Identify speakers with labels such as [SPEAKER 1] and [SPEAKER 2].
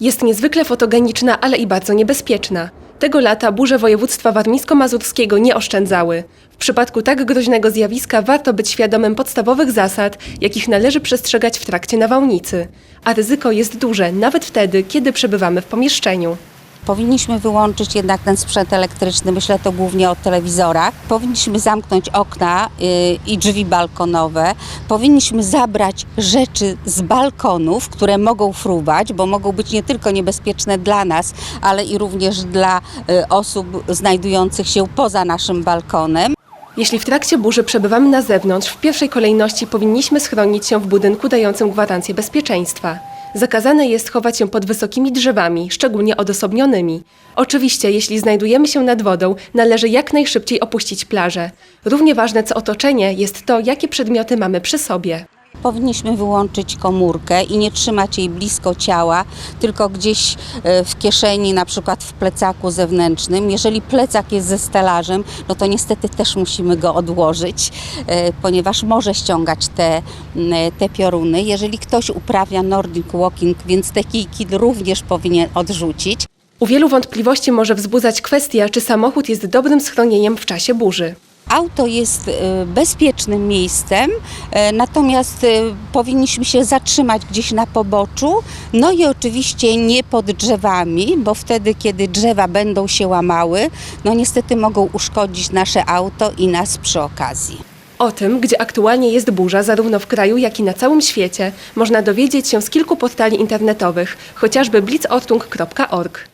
[SPEAKER 1] Jest niezwykle fotogeniczna, ale i bardzo niebezpieczna. Tego lata burze województwa warmińsko-mazurskiego nie oszczędzały. W przypadku tak groźnego zjawiska warto być świadomym podstawowych zasad, jakich należy przestrzegać w trakcie nawałnicy. A ryzyko jest duże, nawet wtedy, kiedy przebywamy w pomieszczeniu.
[SPEAKER 2] Powinniśmy wyłączyć jednak ten sprzęt elektryczny, myślę to głównie o telewizorach. Powinniśmy zamknąć okna y, i drzwi balkonowe. Powinniśmy zabrać rzeczy z balkonów, które mogą fruwać, bo mogą być nie tylko niebezpieczne dla nas, ale i również dla y, osób znajdujących się poza naszym balkonem.
[SPEAKER 1] Jeśli w trakcie burzy przebywamy na zewnątrz, w pierwszej kolejności powinniśmy schronić się w budynku dającym gwarancję bezpieczeństwa. Zakazane jest chować się pod wysokimi drzewami, szczególnie odosobnionymi. Oczywiście, jeśli znajdujemy się nad wodą, należy jak najszybciej opuścić plażę. Równie ważne co otoczenie jest to, jakie przedmioty mamy przy sobie.
[SPEAKER 2] Powinniśmy wyłączyć komórkę i nie trzymać jej blisko ciała, tylko gdzieś e, w kieszeni, na przykład w plecaku zewnętrznym. Jeżeli plecak jest ze stelażem, no to niestety też musimy go odłożyć, e, ponieważ może ściągać te, te pioruny. Jeżeli ktoś uprawia Nordic Walking, więc te kijki również powinien odrzucić.
[SPEAKER 1] U wielu wątpliwości może wzbudzać kwestia, czy samochód jest dobrym schronieniem w czasie burzy.
[SPEAKER 2] Auto jest e, bezpiecznym miejscem, e, natomiast e, powinniśmy się zatrzymać gdzieś na poboczu, no i oczywiście nie pod drzewami, bo wtedy, kiedy drzewa będą się łamały, no niestety mogą uszkodzić nasze auto i nas przy okazji.
[SPEAKER 1] O tym, gdzie aktualnie jest burza zarówno w kraju, jak i na całym świecie, można dowiedzieć się z kilku portali internetowych, chociażby blitzortung.org.